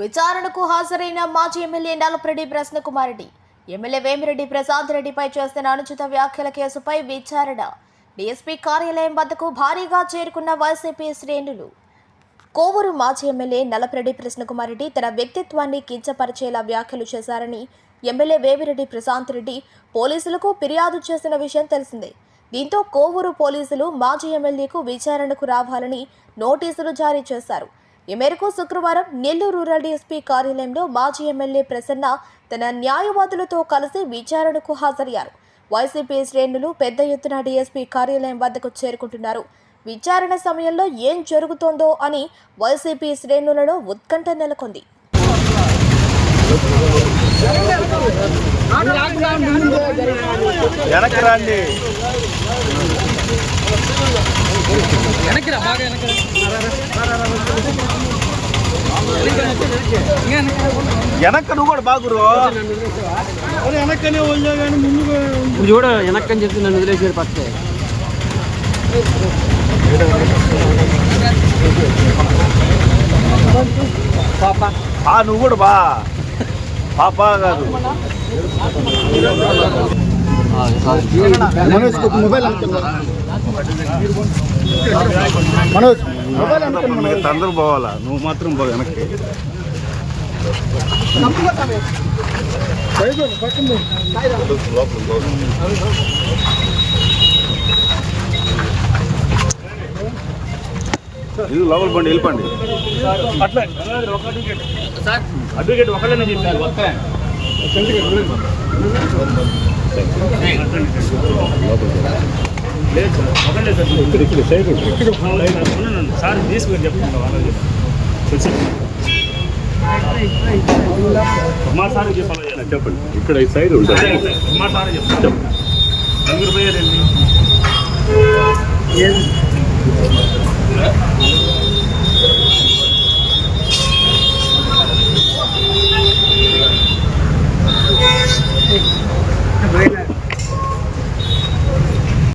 విచారణకు హాజరైన మాజీ ఎమ్మెల్యే నలపరెడ్డి ప్రశ్నకుమారెడ్డి ఎమ్మెల్యే వేమిరెడ్డి ప్రశాంత్ రెడ్డిపై చేస్తున్న అనుచిత వ్యాఖ్యల కేసుపై విచారణ. డీఎస్పీ కార్యాలయం వద్దకు భారీగా చేరుకున్న వైసీపీ శ్రేణులు. కోవూరు మాజీ ఎమ్మెల్యే నలపరెడ్డి ప్రశ్నకుమారెడ్డి తన వ్యక్తిత్వాన్ని కించపరిచేలా వ్యాఖ్యలు చేశారని ఎమ్మెల్యే వేమిరెడ్డి ప్రశాంత్ రెడ్డి పోలీసులకు ఫిర్యాదు చేసిన విషయం తెలిసిందే. దీంతో కోవూరు పోలీసులు మాజీ ఎమ్మెల్యేకు విచారణకు రావాలని నోటీసులు జారీ చేశారు. ఈ మేరకు శుక్రవారం నెల్లూరు రూరల్ డీఎస్పీ కార్యాలయంలో మాజీ ఎమ్మెల్యే ప్రసన్న తన న్యాయవాదులతో కలిసి విచారణకు హాజరయ్యారు. వైసీపీ శ్రేణులు పెద్ద ఎత్తున డీఎస్పీ కార్యాలయం వద్దకు చేరుకుంటున్నారు. విచారణ సమయంలో ఏం జరుగుతోందో అని వైసీపీ శ్రేణులలో ఉత్కంఠ నెలకొంది. వెనక్కి వెనక్కి నువ్వు కూడా బాగురు వెనక్కనే వెళ్ళా కానీ ముందు ఇప్పుడు చూడ వెనక్కి అని చెప్పి నన్ను వదిలేసారు పాప. ఆ నువ్వు కూడా బా. పాప కాదు. మనోజ్ మొబైల్ మనోజ్ మొబైల్ అందరూ పోవాలా? నువ్వు మాత్రం పో వెనక్కి. ఇది లోపల పండి వెళ్ళిపోండి. అడ్వకేట్ ఒకళ్ళనే చెప్పారు లేదు సార్ తీసుకుని చెప్తున్నా చెప్పండి సార్ చెప్పాలి చెప్పండి. ఇక్కడ ఈ సైడ్ ఉంటుంది. మా